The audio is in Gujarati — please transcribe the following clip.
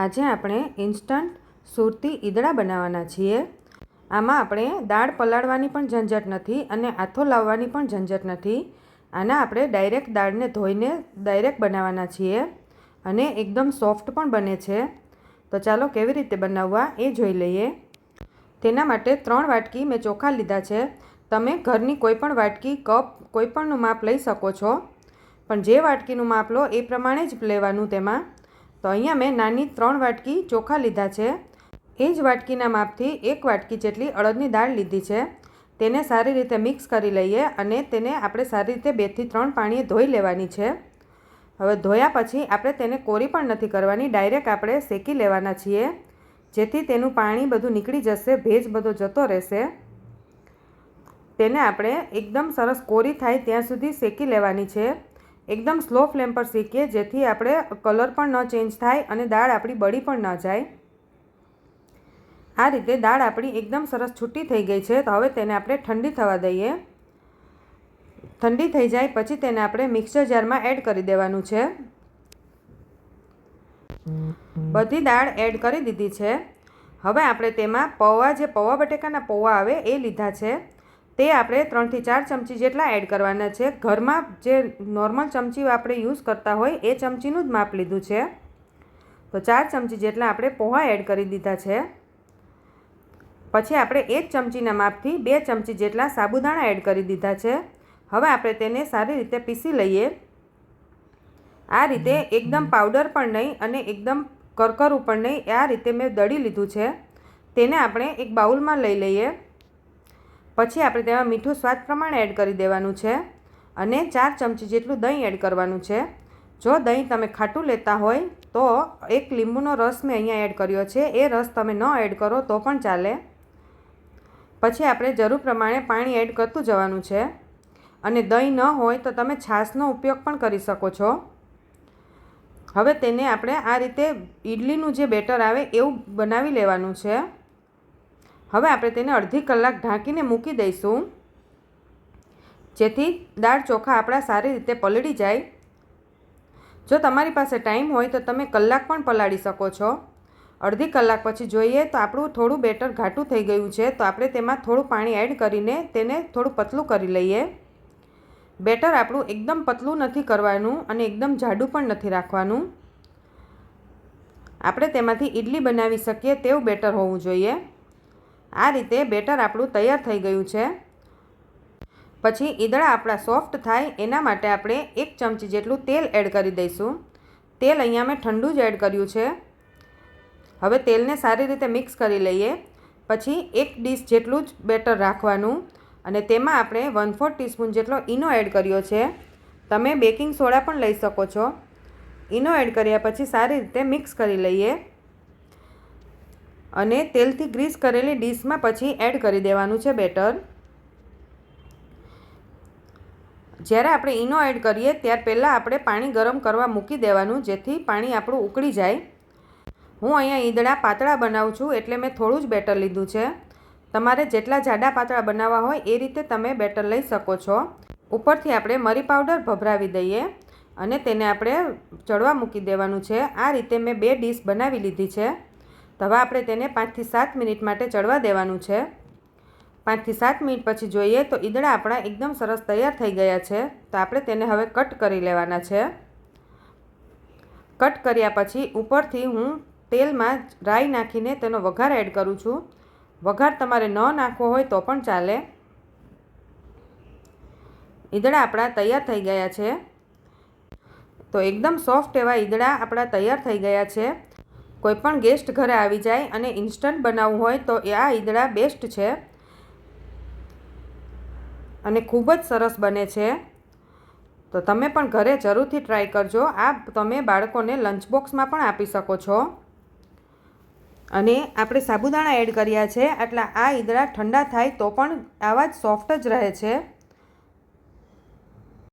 આજે આપણે ઇન્સ્ટન્ટ સુરતી ઈદડા બનાવવાના છીએ. આમાં આપણે દાળ પલાળવાની પણ ઝંઝટ નથી અને આથો લાવવાની પણ ઝંઝટ નથી. આના આપણે ડાયરેક્ટ દાળને ધોઈને ડાયરેક્ટ બનાવવાના છીએ અને એકદમ સોફ્ટ પણ બને છે. તો ચાલો કેવી રીતે બનાવવા એ જોઈ લઈએ. તેના માટે ત્રણ વાટકી મેં ચોખા લીધા છે. તમે ઘરની કોઈપણ વાટકી, કપ કોઈપણનું માપ લઈ શકો છો. પણ જે વાટકીનું માપ લો એ પ્રમાણે જ લેવાનું તેમાં. તો અહીંયા મેં નાની ત્રણ વાટકી ચોખા લીધા છે. એ જ વાટકીના માપથી એક વાટકી જેટલી અડદની દાળ લીધી છે. તેને સારી રીતે મિક્સ કરી લઈએ અને તેને આપણે સારી રીતે બેથી ત્રણ પાણીએ ધોઈ લેવાની છે. હવે ધોયા પછી આપણે તેને કોરી પણ નથી કરવાની, ડાયરેક્ટ આપણે શેકી લેવાના છીએ. જેથી તેનું પાણી બધું નીકળી જશે, ભેજ બધો જતો રહેશે. તેને આપણે એકદમ સરસ કોરી થાય ત્યાં સુધી શેકી લેવાની છે. એકદમ સ્લો ફ્લેમ પર શેકીએ, જેથી આપણે કલર પણ ન ચેન્જ થાય અને દાળ આપણી બળી પણ ન જાય. આ રીતે દાળ આપણી એકદમ સરસ છૂટી થઈ ગઈ છે, તો હવે તેને આપણે ઠંડી થવા દઈએ. ઠંડી થઈ જાય પછી તેને આપણે મિક્સર જારમાં એડ કરી દેવાનું છે. બધી દાળ એડ કરી દીધી છે. હવે આપણે તેમાં પૌવા, જે પૌવા બટેકાના પૌવા આવે, એ લીધા છે. તે આપણે ત્રણથી ચાર ચમચી જેટલા એડ કરવાના છે. ઘરમાં જે નોર્મલ ચમચી આપણે યુઝ કરતા હોય એ ચમચીનું જ માપ લીધું છે. તો ચાર ચમચી જેટલા આપણે પોહા એડ કરી દીધા છે. પછી આપણે એક ચમચીના માપથી બે ચમચી જેટલા સાબુદાણા એડ કરી દીધા છે. હવે આપણે તેને સારી રીતે પીસી લઈએ. આ રીતે એકદમ પાવડર પણ નહીં અને એકદમ કરકરું પણ નહીં, આ રીતે મેં દળી લીધું છે. તેને આપણે એક બાઉલમાં લઈ લઈએ. પછી આપણે તેમાં મીઠું સ્વાદ પ્રમાણે એડ કરી દેવાનું છે અને ચાર ચમચી જેટલું દહીં એડ કરવાનું છે. જો દહીં તમે ખાટું લેતા હોય તો એક લીંબુનો રસ મેં અહીંયા એડ કર્યો છે. એ રસ તમે ન એડ કરો તો પણ ચાલે. પછી આપણે જરૂર પ્રમાણે પાણી એડ કરતું જવાનું છે અને દહીં ન હોય તો તમે છાશનો ઉપયોગ પણ કરી શકો છો. હવે તેને આપણે આ રીતે ઈડલીનું જે બેટર આવે એવું બનાવી લેવાનું છે. હવે આપણે તેને અડધી કલાક ઢાંકીને મૂકી દઈશું. જેથી દાળ ચોખા આપણા સારી રીતે પલળી જાય. જો તમારી પાસે ટાઈમ હોય તો તમે કલાક પણ પલાળી શકો છો. અડધી કલાક પછી જોઈએ તો આપણું થોડું બેટર ઘાટું થઈ ગયું છે, તો આપણે તેમાં થોડું પાણી એડ કરીને તેને થોડું પતલું કરી લઈએ. બેટર આપણું એકદમ પતલું નથી કરવાનું અને એકદમ જાડું પણ નથી રાખવાનું. આપણે તેમાંથી ઈડલી બનાવી શકીએ, તેવું બેટર હોવું જોઈએ. આ રીતે બેટર આપણું તૈયાર થઈ ગયું છે. પછી ઈદળા આપણા સોફ્ટ થાય એના માટે આપણે એક ચમચી જેટલું તેલ એડ કરી દઈશું. તેલ અહીંયા મેં ઠંડુ જ એડ કર્યું છે. હવે તેલને સારી રીતે મિક્સ કરી લઈએ. પછી એક ડીશ જેટલું જ બેટર રાખવાનું અને તેમાં આપણે વન ફોર ટીસ્પૂન જેટલો ઈનો એડ કર્યો છે. તમે બેકિંગ સોડા પણ લઈ શકો છો. ઈનો એડ કર્યા પછી સારી રીતે મિક્સ કરી લઈએ. અને તેલથી ગ્રીસ કરેલી ડીશમાં પછી એડ કરી દેવાનું છે બેટર. જ્યારે આપણે ઈનો એડ કરીએ ત્યાર પહેલાં આપણે પાણી ગરમ કરવા મૂકી દેવાનું, જેથી પાણી આપણું ઉકળી જાય. હું અહીંયા ઈદડા પાતળા બનાવું છું, એટલે મેં થોડું જ બેટર લીધું છે. તમારે જેટલા જાડા પાતળા બનાવવા હોય એ રીતે તમે બેટર લઈ શકો છો. ઉપરથી આપણે મરી પાવડર ભભરાવી દઈએ અને તેને આપણે ચડવા મૂકી દેવાનું છે. આ રીતે મેં બે ડીશ બનાવી લીધી છે. તો હવે આપણે તેને પાંચથી સાત મિનિટ માટે ચડવા દેવાનું છે. પાંચથી સાત મિનિટ પછી જોઈએ તો ઈદડા આપણા એકદમ સરસ તૈયાર થઈ ગયા છે. તો આપણે તેને હવે કટ કરી લેવાના છે. કટ કર્યા પછી ઉપરથી હું તેલમાં રાઈ નાખીને તેનો વઘાર એડ કરું છું. વઘાર તમારે ન નાખવો હોય તો પણ ચાલે. ઈદડા આપણા તૈયાર થઈ ગયા છે. તો એકદમ સોફ્ટ એવા ઈદડા આપણા તૈયાર થઈ ગયા છે. કોઈ પણ ગેસ્ટ ઘરે આવી જાય અને ઇન્સ્ટન્ટ બનાવવું હોય તો એ આ ઈદડા બેસ્ટ છે. અને ખૂબ જ સરસ બને છે. તો તમે પણ ઘરે જરૂરથી ટ્રાય કરજો. આ તમે બાળકોને લંચ બોક્સમાં પણ આપી શકો છો. અને આપણે સાબુદાણા એડ કર્યા છે. એટલે આ ઈદડા ઠંડા થાય તો પણ આવા જ સોફ્ટ જ રહે છે.